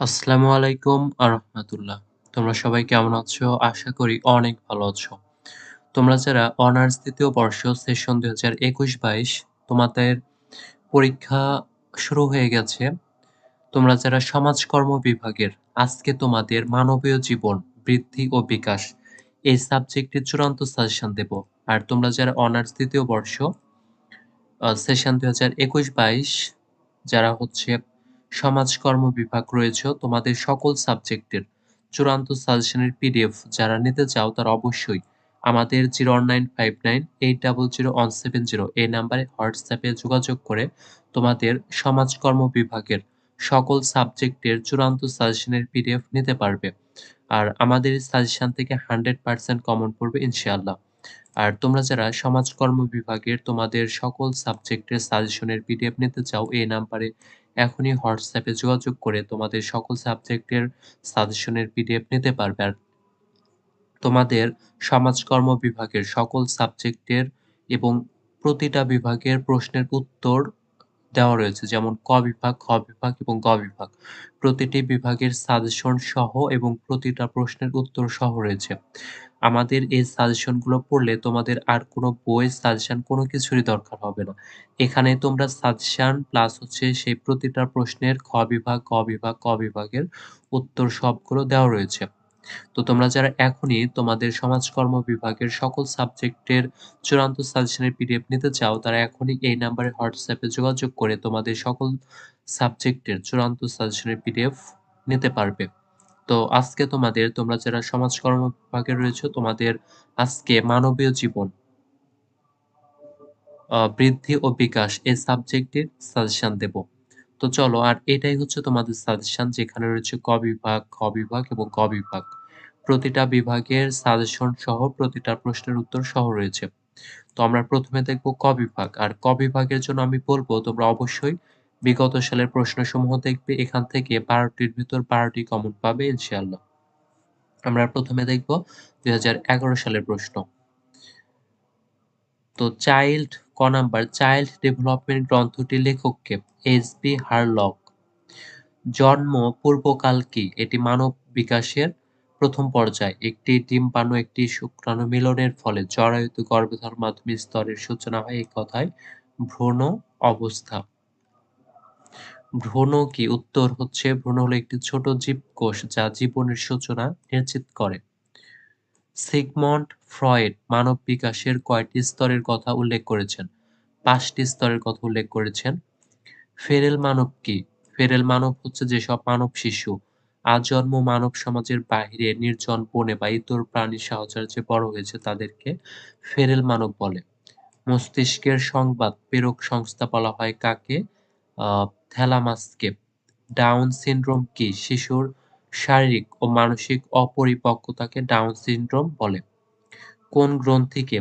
আসসালামু আলাইকুম আরহামাতুল্লাহ। তোমরা সবাই কেমন আছো? আশা করি অনেক ভালো আছো। তোমরা যারা অনার্স দ্বিতীয় বর্ষ সেশন ২০২১-২২ তোমাদের পরীক্ষা শুরু হয়ে গেছে। তোমরা যারা সমাজকর্ম বিভাগের আজকে তোমাদের মানবীয় জীবন, বৃদ্ধি ও বিকাশ এই সাবজেক্টের চূড়ান্ত সাজেশন দেব। আর তোমরা যারা অনার্স দ্বিতীয় বর্ষ সেশন ২০২১-২২ যারা হচ্ছে সমাজকর্ম বিভাগ রয়েছে, তোমাদের সকল সাবজেক্টের চূড়ান্ত সাজেশনের পিডিএফ যারা নিতে চাও তারা অবশ্যই আমাদের zero nine five nine eight double zero one seven zero এই নাম্বারে হোয়াটসঅ্যাপে যোগাযোগ করে তোমাদের সমাজকর্ম বিভাগের সকল সাবজেক্টের চূড়ান্ত সাজেশনের পিডিএফ নিতে পারবে। আর আমাদের সাজেশন থেকে হান্ড্রেড পার্সেন্ট কমন পড়বে ইনশাআল্লাহ। আর তোমরা যারা সমাজকর্ম বিভাগের তোমাদের সকল সাবজেক্টের সাজেশনের পিডিএফ নিতে চাও, এই নাম্বারে এখনই হোয়াটসঅ্যাপে যোগাযোগ করে তোমাদের সকল সাবজেক্টের সাজেশনের পিডিএফ নিতে পারবে। আর তোমাদের সমাজকর্ম বিভাগের সকল সাবজেক্টের এবং প্রতিটা বিভাগের প্রশ্নের উত্তর দেওয়া রয়েছে, যেমন ক বিভাগ, খ বিভাগ এবং গ বিভাগ। প্রতিটি বিভাগের সাজেশন সহ এবং প্রতিটা প্রশ্নের উত্তর সহ রয়েছে। আমাদের এই সাজেশনগুলো পড়লে তোমাদের আর কোনো বই সাজেশন কোনো কিছুরই দরকার হবে না। এখানে তোমরা সাজেশন প্লাস হচ্ছে সেই প্রতিটা প্রশ্নের খ বিভাগ ক বিভাগ, ক বিভাগের উত্তর সবগুলো দেওয়া রয়েছে। তো তোমরা যারা এখনই তোমাদের সমাজকর্ম বিভাগের সকল সাবজেক্টের চূড়ান্ত সাজেশনের পিডিএফ নিতে চাও, তারা এখনই এই নাম্বারে হোয়াটসঅ্যাপে যোগাযোগ করে তোমাদের সকল সাবজেক্টের চূড়ান্ত সাজেশনের পিডিএফ নিতে পারবে। তো আজকে তোমাদের, তোমরা যারা সমাজকর্ম বিভাগে রয়েছে, তোমাদের আজকে মানবীয় জীবন বৃদ্ধি ও বিকাশ এই সাবজেক্টের সাজেশন দেব। তো চলো, আর এটাই হচ্ছে তোমাদের সাজেশন, যেখানে রয়েছে ক বিভাগ, খ বিভাগ এবং ক বিভাগ। প্রতিটা বিভাগের সাজেশন সহ প্রতিটা প্রশ্নের উত্তর সহ রয়েছে। তো আমরা প্রথমে দেখব ক বিভাগ, আর ক বিভাগের জন্য আমি বলব, তোমরা অবশ্যই বিগত সালের প্রশ্নসমূহ দেখবে এখান থেকে বারোটির ভিতর বারোটি কমন পাবে ইনশাআল্লাহ। আমরা প্রথমে দেখব দুই হাজার এগারো সালের প্রশ্ন। তো চাইল্ড, ক নাম্বার, চাইল্ড ডেভেলপমেন্ট গ্রন্থটি লেখককে এস বি হারলক। জন্ম পূর্বকাল কি? এটি মানব বিকাশের প্রথম পর্যায়ে। একটি ডিম্বাণু, একটি শুক্রাণু মিলনের ফলে জরায়ুতে গর্ভধারণ মাধ্যমে স্তরের সূচনা হয়। এই কথায় ভ্রূণ অবস্থা। ভ্রূণ কি উত্তর হচ্ছে, ভ্রূণ হলো একটি ছোট জীবকোষ যা জীবনের সূচনা নিশ্চিত করে। সিগমন্ড ফ্রয়েড মানব বিকাশের কয়টি স্তরের কথা উল্লেখ করেছেন? পাঁচটি স্তরের কথা উল্লেখ করেছেন। ফেরেল মানব কি? ফেরেল মানব হচ্ছে যেসব মানব শিশু। আজন্ম মানব সমাজের বাহিরে নির্জন বনে বা ইতর প্রাণীর সাহচর্যে বড় হয়েছে তাদেরকে ফেরেল মানব বলে। মস্তিষ্কের সংবাদ প্রেরক সংস্থা বলা হয় কাকে? থ্যালামাসকে ডাউন সিনড্রোম কি শিশুর শারীরিক ও মানসিক অপরিপক্কতাকে ডাউন সিনড্রোম বলে? কোন গ্রন্থিকে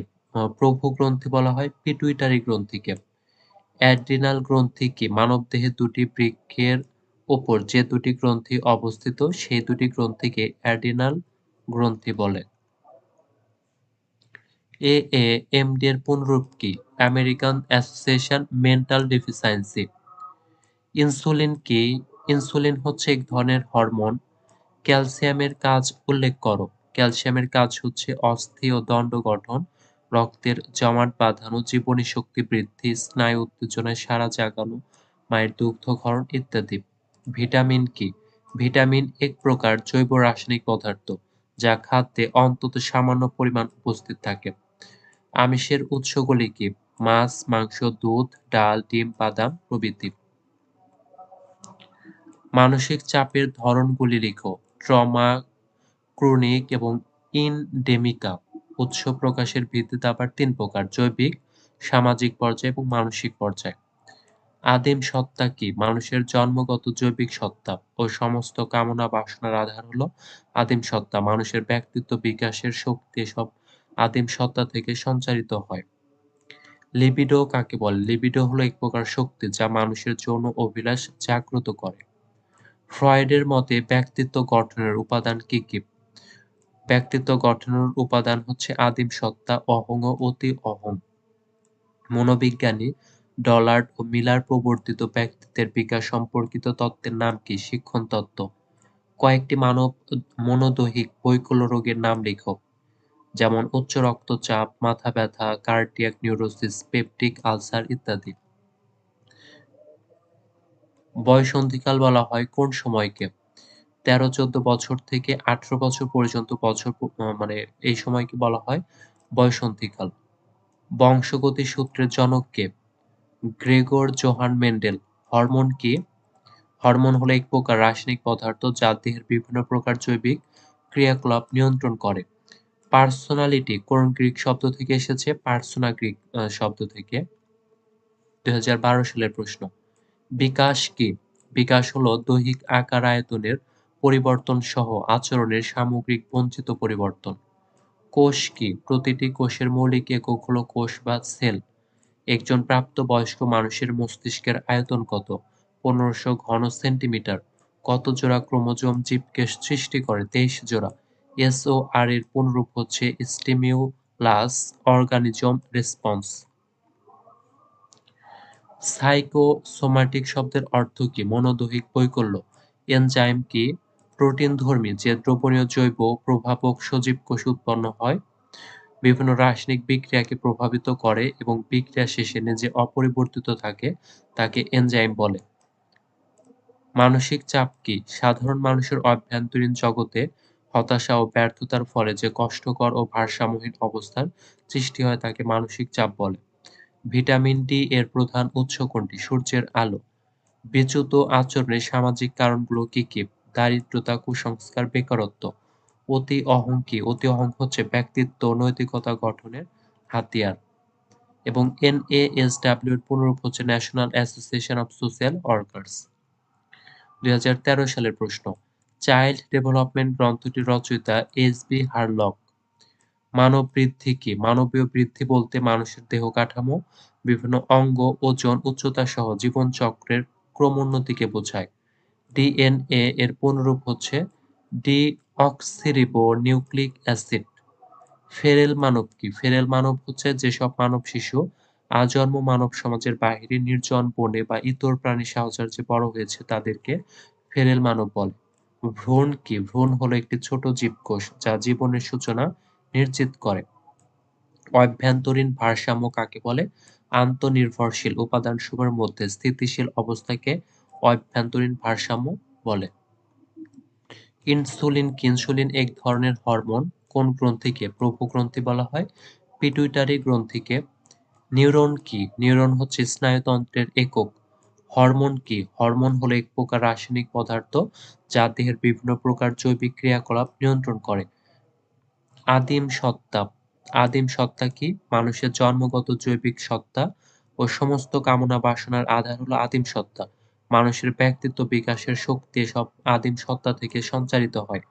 প্রভু গ্রন্থি বলা হয়? পিটুইটারি গ্রন্থিকে। অ্যাড্রিনাল গ্রন্থি কি? মানবদেহে দুটি বৃক্ষের ওপর যে দুটি গ্রন্থি অবস্থিত, সেই দুটি গ্রন্থিকে অ্যাড্রিনাল গ্রন্থি বলে। এ এ এমডি এর পুনরূপ কি? American association mental deficiency. Insulin কি? ইনসুলিন হচ্ছে এক ধরনের হরমোন। ক্যালসিয়ামের কাজ উল্লেখ করো। ক্যালসিয়ামের কাজ হচ্ছে অস্থি ও দণ্ড গঠন, রক্তের জমাট বাঁধানো, জীবনী শক্তি বৃদ্ধি, স্নায়ু উত্তেজনায় সারা জাগানো, মায়ের দুগ্ধক্ষরণ ইত্যাদি। ভিটামিন কি? ভিটামিন এক প্রকার জৈব রাসায়নিক পদার্থ, যা খাদ্যে অন্তত সামান্য পরিমাণ উপস্থিত থাকে। আমিষের উৎসগুলি কি? মাছ, মাংস, দুধ, ডাল, ডিম, বাদাম প্রভৃতি। মানসিক চাপের ধরনগুলি লিখো। ট্রমা, ক্রনিক এবং ইনডেমিকা উৎস প্রকাশের ভিত্তিতে আবার তিন প্রকার, জৈবিক, সামাজিক পর্যায় এবং মানসিক পর্যায়। আদিম সত্তা কি? মানুষের জন্মগত জৈবিক সত্তা ও সমস্ত কামনা বাসনার আধার হলো আদিম সত্তা। মানুষের ব্যক্তিত্ব বিকাশের শক্তি সব আদিম সত্তা থেকে সঞ্চারিত হয়। লিবিডো কাকে বলে? লিবিডো হলো এক প্রকার শক্তি যা মানুষের যৌন অভিলাষ জাগ্রত করে। ফ্রয়েডের মতে ব্যক্তিত্ব গঠনের উপাদান কি কি ব্যক্তিত্ব গঠনের উপাদান হচ্ছে আদিম সত্তা অহং ও অতি অহং মনোবিজ্ঞানী ডলার্ড ও মিলার প্রবর্তিত ব্যক্তিত্বের বিকাশ সম্পর্কিত তত্ত্বের নাম কি শিক্ষণ তত্ত্ব কয়েকটি মানব মনোদৈহিক বৈকল্য রোগের নাম লিখো। যেমন উচ্চ রক্তচাপ, মাথা ব্যথা, কার্ডিয়াক নিউরোসিস, পেপটিক আলসার ইত্যাদি। বয়সন্ধিকাল বলা হয় কোন সময়কে? তেরো, চোদ্দ বছর থেকে আঠারো বছর পর্যন্ত বছর মানে এই সময়কে বলা হয় বয়সন্ধিকাল। বংশগতি সূত্রের জনক কে? Gregor Johann Mendel. হরমোন কি? হরমোন হলো এক প্রকার রাসায়নিক পদার্থ যা দেহের বিভিন্ন প্রকার জৈবিক ক্রিয়াকলাপ নিয়ন্ত্রণ করে। পার্সোনালিটি কোন গ্রিক শব্দ থেকে এসেছে? পার্সোনা গ্রিক শব্দ থেকে। দুই হাজার বারো সালের প্রশ্ন। বিকাশ কি? বিকাশ হলো দৈহিক আকার আয়তনের পরিবর্তন সহ আচরণের সামগ্রিক বঞ্চিত পরিবর্তন। কোষ কি? প্রতিটি কোষের মৌলিক একক হলো কোষ বা সেল। একজন প্রাপ্তবয়স্ক মানুষের মস্তিষ্কের আয়তন কত? পনেরোশো ঘন সেন্টিমিটার। কত জোড়া ক্রোমোজোম জীবকে সৃষ্টি করে? তেইশ জোড়া। এসওআর এর পুনরূপ হচ্ছে স্টিমিউলাস অর্গানিজম রেসপন্স। সাইকোসোমাটিক শব্দের অর্থ কি? মনোদৈহিক বৈকল্য। এনজাইম কি? প্রোটিনধর্মী যে দ্রবণীয় জৈব প্রভাবক সজীব কোষ উৎপন্ন হয়, বিভিন্ন রাসায়নিক বিক্রিয়াকে প্রভাবিত করে এবং বিক্রিয়া শেষে নিজে অপরিবর্তিত থাকে তাকে এনজাইম বলে। মানসিক চাপ কি? সাধারণ মানুষের অভ্যন্তরীণ জগতে হতাশা ও ব্যর্থতার ফলে যে কষ্টকর ও ভারসাম্যহীন অবস্থার সৃষ্টি হয় তাকে মানসিক চাপ বলে। ভিটামিন ডি এর প্রধান উৎস কোনটি? সূর্যের আলো। বিচ্যুত আচরণের সামাজিক কারণগুলো কি কি? দারিদ্রতা, কুসংস্কার, বেকারত্ব। অতি অহং কি? অতি অহং হচ্ছে ব্যক্তিত্ব নৈতিকতা গঠনের হাতিয়ার। এবং এনএএসডব্লিউ এর পুনরূপ হচ্ছে national association of social workers. দুই হাজার তেরো সালের প্রশ্ন। চাইল্ড ডেভেলপমেন্ট গ্রন্থটির রচয়িতা এস বি হারলক। মানব বৃদ্ধি কি? মানবীয় বৃদ্ধি বলতে মানুষের দেহ কাঠামো, বিভিন্ন অঙ্গ, ওজন, উচ্চতা সহ জীবনচক্রের ক্রমোন্নতিকে বোঝায়। ডিএনএ এর পুনরূপ হচ্ছে ডিঅক্সিরিবো নিউক্লিক অ্যাসিড। ফেরেল মানব কি? ফেরেল মানব হচ্ছে যেসব মানব শিশু আজন্ম মানব সমাজের বাহিরে নির্জন বনে বা ইতর প্রাণী সাহচর্যে বড় হয়েছে তাদেরকে ফেরেল মানব বলে। ভ্রূণ কি? ভ্রূণ হলো একটি ছোট জীবকোষ যা জীবনের সূচনা নিশ্চিত করে। অভ্যন্তরীণ ভারসাম্য কাকে বলে? আন্তঃনির্ভরশীল উপাদানসমূহের মধ্যে স্থিতিশীল অবস্থাকে অভ্যন্তরীণ ভারসাম্য বলে। ইনসুলিন ইনসুলিন এক ধরনের হরমোন কোন গ্রন্থিকে প্রভুগ্রন্থি বলা হয়? পিটুইটারি গ্রন্থিকে। নিউরন কি? নিউরন হচ্ছে স্নায়ুতন্ত্রের একক। হরমোন কি? হরমোন হলো এক প্রকার রাসায়নিক পদার্থ যা দেহের বিভিন্ন প্রকার জৈবিক ক্রিয়াকলাপ নিয়ন্ত্রণ করে। আদিম সত্তা আদিম সত্তা কি? মানুষের জন্মগত জৈবিক সত্তা ও সমস্ত কামনা বাসনার আধার হলো আদিম সত্তা। মানুষের ব্যক্তিত্ব বিকাশের শক্তি এসব আদিম সত্তা থেকে সঞ্চারিত হয়।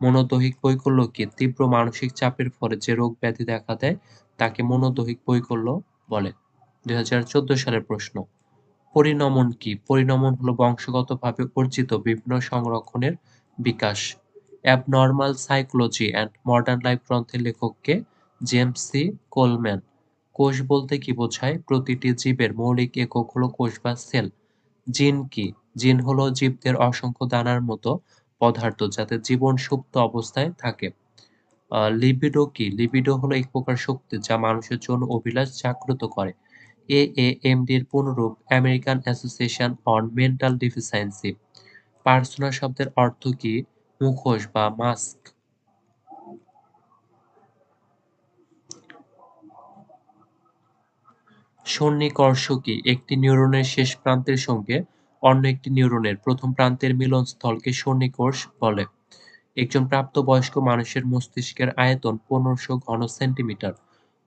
মনোদৈহিক বৈকল্য কি? তীব্র মানসিক চাপের ফলে যে রোগ ব্যাধি দেখা দেয়, তাকে মনোদৈহিক বৈকল্য বলে। দুই হাজার চোদ্দ সালের প্রশ্ন। পরিণমন কি? পরিণমন হলো বংশগতভাবে অর্জিত বিভিন্ন সংরক্ষণের বিকাশ। Abnormal psychology and modern life গ্রন্থের লেখককে জেমস সি কোলম্যান। কোষ বলতে কি বোঝায়? প্রতিটি জীবের মৌলিক একক হলো কোষ বা সেল। জিন কি? জিন হলো জীবদের অসংখ্য দানার মতো পদার্থ যাতে জীবন সুপ্ত অবস্থায় থাকে। লিবিডো কি? লিবিডো হলো এক প্রকার শক্তি যা মানুষের জন্য অভিলাষ জাগ্রত করে। এ এ এম ডির পুনরূপ American association on mental deficiency. Persona শব্দের অর্থ কি? মুখোশ বা মাস্ক। সন্নিকর্ষ কি? একটি নিউরনের শেষ প্রান্তের সঙ্গে অন্য একটি নিউরনের প্রথম প্রান্তের মিলনস্থলকে সন্নিকর্ষ বলে। একজন প্রাপ্তবয়স্ক মানুষের মস্তিষ্কের আয়তন পনেরোশো ঘন সেন্টিমিটার।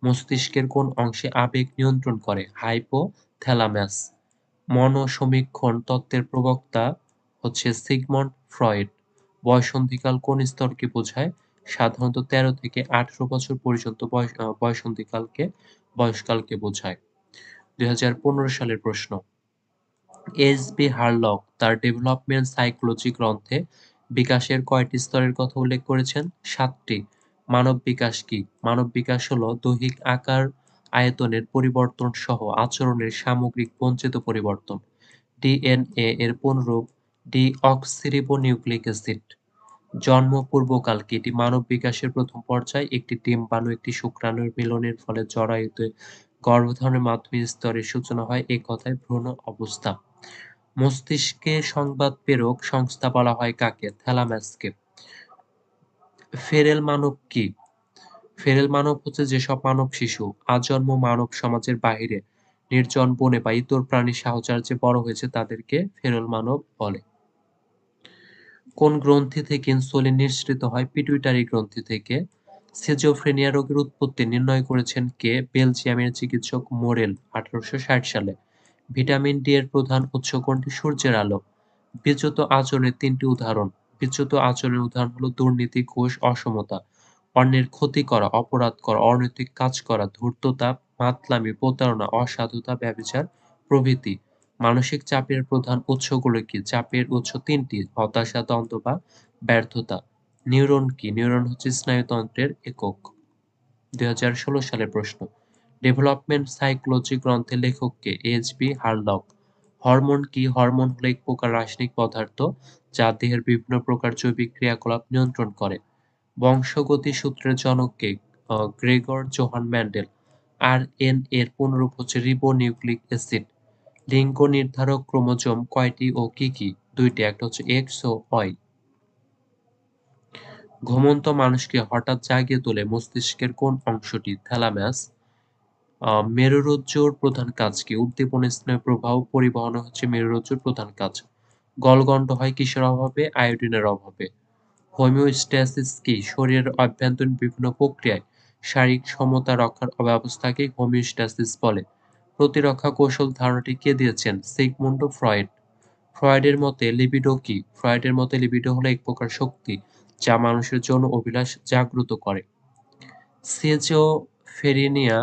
মস্তিষ্কের কোন অংশে আবেগ নিয়ন্ত্রণ করে? হাইপোথ্যালামাস। মনঃসমীক্ষণ তত্ত্বের প্রবক্তা হচ্ছে সিগমন্ড ফ্রয়েড। বয়সন্ধিকাল কোন স্তরকে বোঝায়? সাধারণত তেরো থেকে আঠারো বছর পর্যন্ত বয়সন্ধিকালকে, বয়সকালকে বোঝায়। দুই হাজার পনেরো সালের প্রশ্ন। এস বি হারলক তার ডেভেলপমেন্ট সাইকোলজি গ্রন্থে বিকাশের কয়টি স্তরের কথা উল্লেখ করেছেন? সাতটি। মানব বিকাশ কি? মানব বিকাশ হলো দৈহিক আকার, আয়তনের পরিবর্তন সহ আচরণের সামগ্রিক বঞ্চিত পরিবর্তন। ডিএনএ এর পুনরূপ ডিঅক্সিরিবোনিউক্লিক অ্যাসিড। জন্ম পূর্বকাল কি? এটি মানব বিকাশের প্রথম পর্যায়ে একটি ডিম্বাণু, একটি শুক্রাণুর মিলনের ফলে জরায়ুতে গর্ভধারণের মাধ্যমে স্তরের সূচনা হয়। এ কথায় ভ্রূণ অবস্থা। মস্তিষ্কে সংবাদ প্রেরক সংস্থা বলা হয় কাকে? থ্যালামাসকে। ফেরেল মানব কি? ফেরেল মানব হচ্ছে যেসব মানব শিশু, আজন্ম মানব সমাজের বাহিরে নির্জন বনে বা ইতর প্রাণীর সাহচর্যে বড় হয়েছে তাদেরকে ফেরেল মানব বলে। কোন গ্রন্থি থেকে ইনসুলিন নিঃসৃত হয়? পিটুইটারি গ্রন্থি থেকে। সিজোফ্রেনিয়া রোগের উৎপত্তি নির্ণয় করেছেন কে? বেলজিয়ামের চিকিৎসক মোরেল আঠারোশো ষাট সালে। ভিটামিন ডি এর প্রধান উৎস কোনটি? সূর্যের আলো। বিচ্যুত আচরণের তিনটি উদাহরণ। বিচ্যুত আচরণের উদাহরণ হলো দুর্নীতি, ঘুষ, অসমতা। অন্যের ক্ষতি করা, অপরাধ করা, অনৈতিক কাজ করা, ধূর্ততা, মাতলামি, প্রতারণা, অসাধুতা, ব্যভিচার প্রভৃতি। মানসিক চাপের প্রধান উৎসগুলো কি? চাপের উৎস তিনটি হতাশা, দ্বন্দ্ব বা ব্যর্থতা। নিউরন কি? নিউরন হচ্ছে স্নায়ুতন্ত্রের একক। দুই হাজার ষোলো সালের প্রশ্ন ডেভেলপমেন্ট সাইকোলজি গ্রন্থের লেখক কে? H B Hurlock. হরমোন কি? হরমোন হলো এক প্রকার রাসায়নিক পদার্থ যা দেহের বিভিন্ন প্রকার জৈবিক ক্রিয়াকলাপ নিয়ন্ত্রণ করে। বংশগতি সূত্রের জনক কে? Gregor Johann Mendel. R N এর পুনরূপ হচ্ছে রিবোনিউক্লিক অ্যাসিড। লিঙ্গ নির্ধারক ক্রোমোজোম কয়টি ও কি কি? দুইটি, একটা হচ্ছে এক্স ও ওয়াই। ঘুমন্ত মানুষকে হঠাৎ জাগিয়ে তোলে মস্তিষ্কের কোন অংশটি? থ্যালামাস। মেরুরজ্জুর প্রধান কাজ কি? উদ্দীপন স্নেহ প্রবাহ পরিবহন হচ্ছে মেরুরজ্জুর প্রধান কাজ। গলগণ্ড হয় কিসের অভাবে? আয়োডিনের অভাবে। হোমিওস্ট্যাসিস কি? শরীরের অভ্যন্তরীণ বিভিন্ন প্রক্রিয়ায় শারীরিক সমতা রক্ষার অব্যবস্থাকে হোমিওস্ট্যাসিস বলে। প্রতিরক্ষা কৌশল ধারণাটি কে দিয়েছেন? Sigmund Freud. ফ্রয়েডের মতে লিবিডো কি? ফ্রয়েডের মতে লিবিডো হলো এক প্রকার শক্তি যা মানুষের যৌন অভিলাষ জাগ্রত করে। সিজোফ্রেনিয়া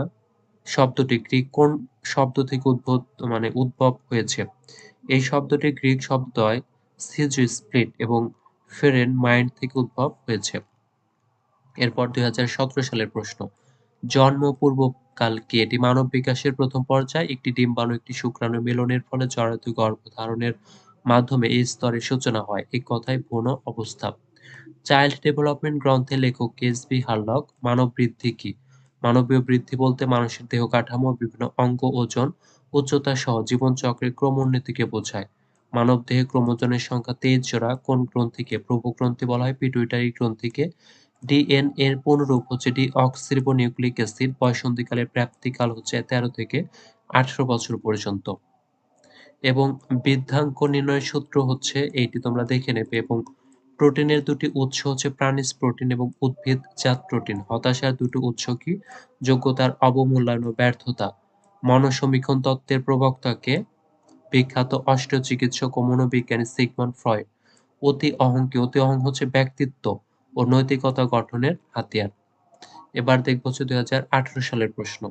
শব্দটি গ্রিক কোন শব্দ থেকে উদ্ভূত মানে উদ্ভব হয়েছে? এই শব্দটি গ্রিক শব্দদ্বয় সিজো স্প্লিট এবং ফেরেন মাইন্ড থেকে উদ্ভব হয়েছে। এরপর দুই হাজার সতেরো সালের প্রশ্ন জন্ম পূর্বকাল কি? এটি মানব বিকাশের প্রথম পর্যায়। একটি ডিম্বাণু একটি শুক্রাণু মিলনের ফলে জরায়ুতে গর্ভধারণের মাধ্যমে এই স্তরের সূচনা হয়। এই কথায় ভ্রূণ অবস্থা। চাইল্ড ডেভেলপমেন্ট গ্রন্থের লেখক এস বি হারলক। মানব বৃদ্ধি কি? মানবীয় বৃদ্ধি বলতে মানুষের দেহ কাঠামো, বিভিন্ন অঙ্গ, ওজন, উচ্চতা সহ জীবনচক্রের ক্রমোন্নতিকে বোঝায়। মানব দেহে ক্রোমোজোমের সংখ্যা তেইশ জোড়া। কোন গ্রন্থিকে প্রভু গ্রন্থি বলা হয়? পিটুইটারি গ্রন্থিকে। ডিএনএ এর পুনরূপ হচ্ছে ডিঅক্সিরিবোনিউক্লিক অ্যাসিড। বয়ঃসন্ধিকালের প্রাপ্তিকাল হচ্ছে তেরো থেকে আঠারো বছর পর্যন্ত। এবং বৃদ্ধাঙ্ক নির্ণয়ের সূত্র হচ্ছে, এইটি তোমরা দেখে নেবে, এবং প্রোটিনের দুটি উৎস হচ্ছে প্রাণীজ প্রোটিন এবং উদ্ভিদজাত প্রোটিন। হতাশার দুটি উৎস কি? যোগ্যতার অবমূল্যায়ন ও ব্যর্থতা। মনঃসমীক্ষণ তত্ত্বের প্রবক্তা কে? বিখ্যাত অস্ত্রচিকিৎসক ও মনোবিজ্ঞানী সিগমন্ড ফ্রয়েড। অতি অহং কি? অতি অহং হচ্ছে ব্যক্তিত্ব ও নৈতিকতা গঠনের হাতিয়ার। এবার দেখব হচ্ছে দুই সালের প্রশ্ন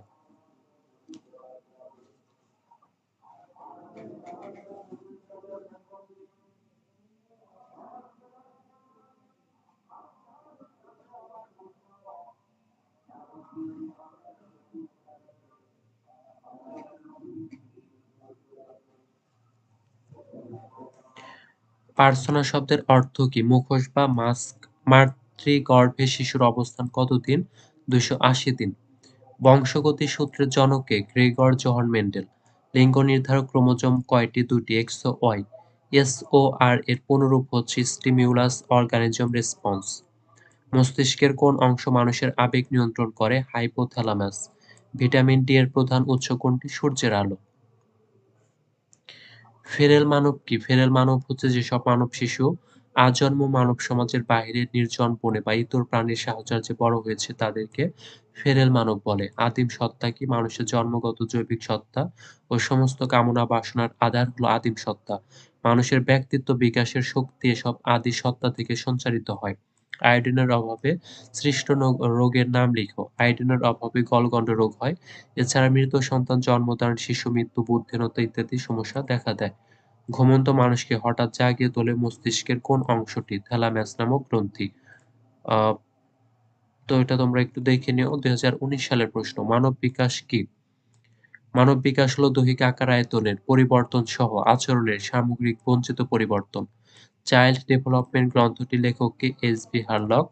পার্সোনা শব্দের অর্থ কি? মুখোশ বা মাস্ক। মাতৃগর্ভে শিশুর অবস্থান কতদিন? দুইশো আশি দিন। বংশগতি সূত্রের জনক? Gregor Johann Mendel. লিঙ্গ নির্ধারক ক্রোমোজোম কয়টি? দুটি, এক্স ও ওয়াই। এসওআর এর পুনরূপ হচ্ছে স্টিমিউলাস অর্গানিজম রেসপন্স। মস্তিষ্কের কোন অংশ মানুষের আবেগ নিয়ন্ত্রণ করে? হাইপোথ্যালামাস। ভিটামিন ডি এর প্রধান উৎস কোনটি? সূর্যের আলো। ফেরেল মানব কি? ফেরেল মানব হচ্ছে যেসব মানব শিশু আজন্ম মানব সমাজের বাইরে নির্জন বনে বা ইতর প্রাণীর সাহচর্যে বড় হয়েছে তাদেরকে ফেরেল মানব বলে। আদিম সত্তা কি? মানুষের জন্মগত জৈবিক সত্তা ও সমস্ত কামনা বাসনার আধার হলো আদিম সত্তা। মানুষের ব্যক্তিত্ব বিকাশের শক্তি এসব আদি সত্তা থেকে সঞ্চারিত হয়। আয়োডিনের অভাবে সৃষ্ট রোগের নাম লিখো। আয়োডিনের অভাবে গলগণ্ড রোগ হয়। এছাড়া মৃত সন্তান জন্মদান, শিশু মৃত্যু, বুদ্ধিহীনতা ইত্যাদি সমস্যা দেখা দেয়। ঘুমন্ত মানুষকে হঠাৎ জাগিয়ে তোলে মস্তিষ্কের কোন অংশটি? থ্যালামাস নামক গ্রন্থি। তো এটা তোমরা একটু দেখে নিও। দুই হাজার উনিশ সালের প্রশ্ন, মানব বিকাশ কি? মানব বিকাশ হলো দৈহিক আকার আয়তনের পরিবর্তন সহ আচরণের সামগ্রিক বঞ্চিত পরিবর্তন। চাইল্ড ডেভেলপমেন্ট গ্রন্থটি লেখক কে এস বি হারলক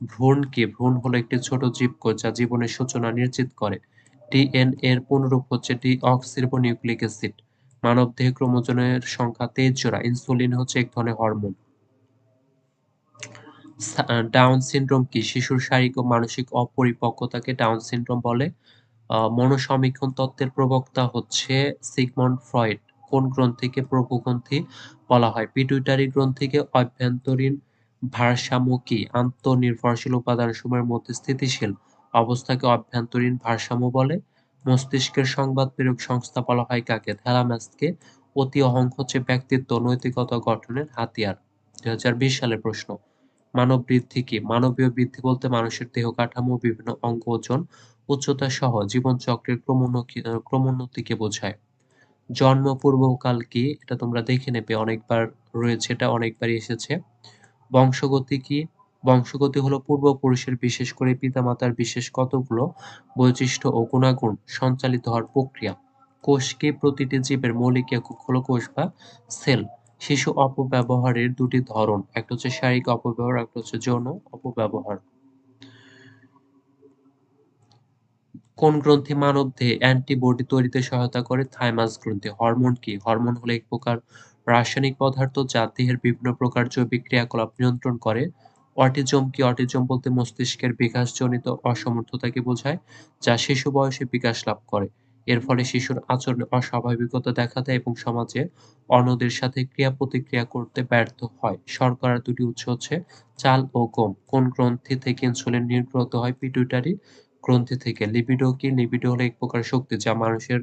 ভ্রূণ কি ভ্রূণ হলো একটি ছোট জীবকোষ যা জীবনের সূচনা নিশ্চিত করে ডিএনএ এর পুনরূপ হচ্ছে ডিঅক্সিরিবোনিউক্লিক অ্যাসিড মানবদেহে ক্রোমোজোমের সংখ্যা তেইশ জোড়া, ইনসুলিন হচ্ছে এক ধরনের হরমোন। ডাউন সিনড্রোম কি? শিশুর শারীরিক ও মানসিক অপরিপক্কতাকে ডাউন সিনড্রোম বলে। মনোসমীক্ষণ তত্ত্বের প্রবক্তা হচ্ছে সিগমন্ড ফ্রয়েড। কোন গ্রন্থিকে প্রভুগ্রন্থি বলা হয়? পিটুইটারি গ্রন্থিকে অভ্যন্তরীণ ভারসাম্য কি? আন্তঃনির্ভরশীল উপাদানসমূহের মধ্যে স্থিতিশীল অবস্থাকে অভ্যন্তরীণ ভারসাম্য বলে। মস্তিষ্কের সংবাদ প্রেরক সংস্থা বলা হয় কাকে? থ্যালামাসকে অতি অহং হচ্ছে ব্যক্তিত্ব নৈতিকতা গঠনের হাতিয়ার। দুই হাজার বিশ সালের প্রশ্ন। মানব বৃদ্ধি কি? মানবীয় বৃদ্ধি বলতে মানুষের দেহ কাঠামো বিভিন্ন অঙ্গ ওজন, উচ্চতা সহ জীবনচক্রের ক্রমোন্নতিকে বোঝায়। জন্ম, পূর্বকাল কি? এটা তোমরা দেখে নেবে, অনেকবার রয়েছে, এটা অনেকবারই এসেছে। বংশগতি কি? বংশগতি হলো পূর্বপুরুষের বিশেষ করে পিতামাতার বিশেষ কতগুলো বৈশিষ্ট্য ও গুণাগুণ সঞ্চালিত হওয়ার প্রক্রিয়া। কোষকে প্রতিটি জীবের মৌলিক একক হলো কোষ বা সেল। শিশু অপব্যবহারের দুটি ধরন, একটা হচ্ছে শারীরিক অপব্যবহার, একটা হচ্ছে যৌন অপব্যবহার। কোন গ্রন্থি মানবদেহে অ্যান্টিবডি তৈরিতে সহায়তা করে? থাইমাস গ্রন্থি। হরমোন কি? হরমোন হলো এক প্রকার রাসায়নিক পদার্থ যা দেহের বিভিন্ন প্রকার জৈবিক ক্রিয়াকলাপ নিয়ন্ত্রণ করে। অটিজম কি অটিজম বলতে মস্তিষ্কের বিকাশজনিত অসমর্থতাকে বোঝায়, যা শিশু বয়সে বিকাশ লাভ করে। এর ফলে শিশুর আচরণে অস্বাভাবিকতা দেখা দেয় এবং সমাজে অন্যদের সাথে ক্রিয়া প্রতিক্রিয়া করতে ব্যর্থ হয়। শর্করার দুটি উৎস হচ্ছে চাল ও গম। কোন গ্রন্থি থেকে ইনসুলিন নির্গত হয়? পিটুইটারি গ্রন্থি থেকে। লিবিডো কি? লিবিডো হলো এক প্রকার শক্তি যা মানুষের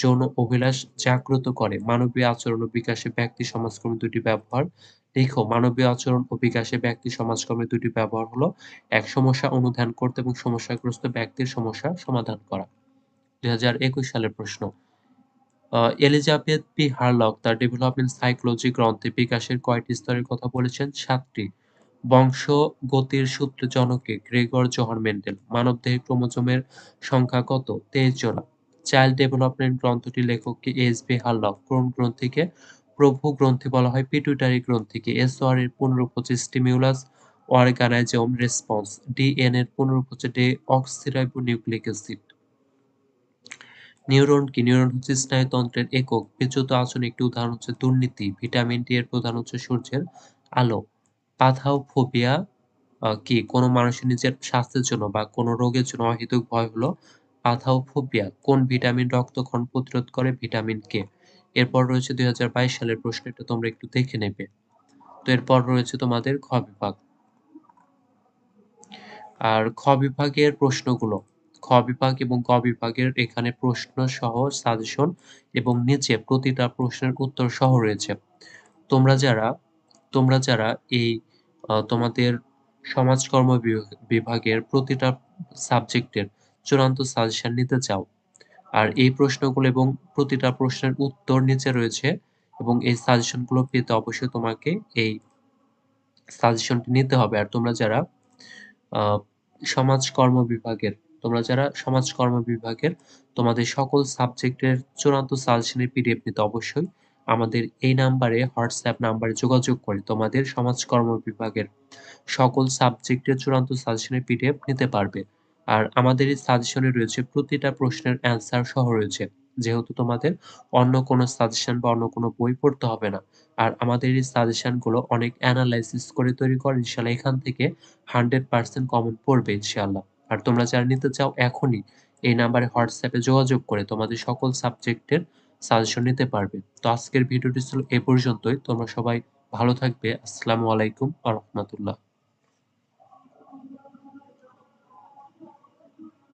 যৌন অভিলাষ জাগ্রত করে। মানবীয় আচরণ ও বিকাশে ব্যক্তি সমাজকর্মী দুটি ব্যবহার। লিখো মানবীয় আচরণ ও বিকাশে ব্যক্তি সমাজকর্মী দুটি ব্যবহার হলো এক সমস্যা অনুধান করতে এবং সমস্যাগ্রস্ত ব্যক্তির সমস্যা সমাধান করা। দুই সালের প্রশ্ন। এলিজাবেথ পি হারলক তার ডেভেলপমেন্ট সাইকোলজি গ্রন্থে বিকাশের কয়টি স্তরের কথা বলেছেন? সাতটি। বংশগতির সূত্র জনকে গ্রেগর জোহান মেন্ডেল। মানবদেহের ক্রোমোজোমের সংখ্যা কত? তেইশ জোড়া। চাইল্ড ডেভেলপমেন্ট গ্রন্থটির লেখককে এস বি হারলক কোন গ্রন্থিকে প্রভু গ্রন্থি বলা হয়? পিটুইটারি গ্রন্থিকে। এস ওয়ার এর পুনরূপ স্টিমিউলাস অর্গানাইজম রেসপন্স ডিএন এর পুনরূপ হচ্ছে ডে অক্সিরাইবোনিউক্লিক অ্যাসিড নিউরন কি? নিউরন হচ্ছে স্নায়ুতন্ত্রের একক। বিচ্যুত আচরণ একটি উদাহরণ হচ্ছে দুর্নীতি। ভিটামিন ডি এর প্রধান হচ্ছে সূর্যের আলো। পাথাওফোবিয়া কি? কোনো মানুষের নিজের স্বাস্থ্যের জন্য বা কোনো রোগের জন্য অহেতুক ভয় হলো পাথাওফোবিয়া কোন ভিটামিন রক্তক্ষরণ প্রতিরোধ করে ভিটামিন কে? এরপর রয়েছে দুই হাজার বাইশ সালের প্রশ্ন এটা তোমরা একটু দেখে নেবে। তো এরপর রয়েছে তোমাদের খ বিভাগ। আর খ বিভাগের প্রশ্নগুলো, খ বিভাগ এবং ক বিভাগের এখানে প্রশ্ন সহ সাজেশন এবং নিচে প্রতিটা প্রশ্নের উত্তর সহ রয়েছে। তোমরা যারা তোমরা যারা এই তোমাদের সমাজকর্ম বিভাগের প্রতিটা সাবজেক্টের চূড়ান্ত সাজেশন নিতে চাও। আর এই প্রশ্নগুলো এবং প্রতিটা প্রশ্নের উত্তর নিচে রয়েছে এবং এই সাজেশনগুলো পেতে অবশ্যই তোমাকে এই সাজেশনটি নিতে হবে। আর তোমরা যারা সমাজকর্ম বিভাগের, তোমরা যারা সমাজকর্ম বিভাগের, তোমাদের সকল সাবজেক্টের চূড়ান্ত সাজেশনের পিডিএফ নিতে অবশ্যই আমাদের এই নাম্বারে হোয়াটসঅ্যাপ নাম্বারে যোগাযোগ করে তোমাদের সমাজকর্ম বিভাগের সকল সাবজেক্টের চূড়ান্ত সাজেশনের পিডিএফ নিতে পারবে। আর আমাদের এই সাজেশনে রয়েছে, প্রতিটা প্রশ্নের অ্যান্সার সহ রয়েছে। যেহেতু তোমাদের অন্য কোনো সাজেশন বা অন্য কোনো বই পড়তে হবে না, আর আমাদের এই সাজেশনগুলো অনেক অ্যানালাইসিস করে তৈরি করে, ইনশাল্লাহ এখান থেকে হান্ড্রেড পার্সেন্ট কমন পড়বে ইনশাল্লাহ। আর তোমরা যারা নিতে চাও এখনই এই নাম্বারে হোয়াটসঅ্যাপে যোগাযোগ করে তোমাদের সকল সাবজেক্টের সাজেশন নিতে পারবে। তো আজকের ভিডিওটি ছিল এ পর্যন্তই, তোমরা সবাই ভালো থাকবে, আসসালামু আলাইকুম আ রহমতুল্লাহ।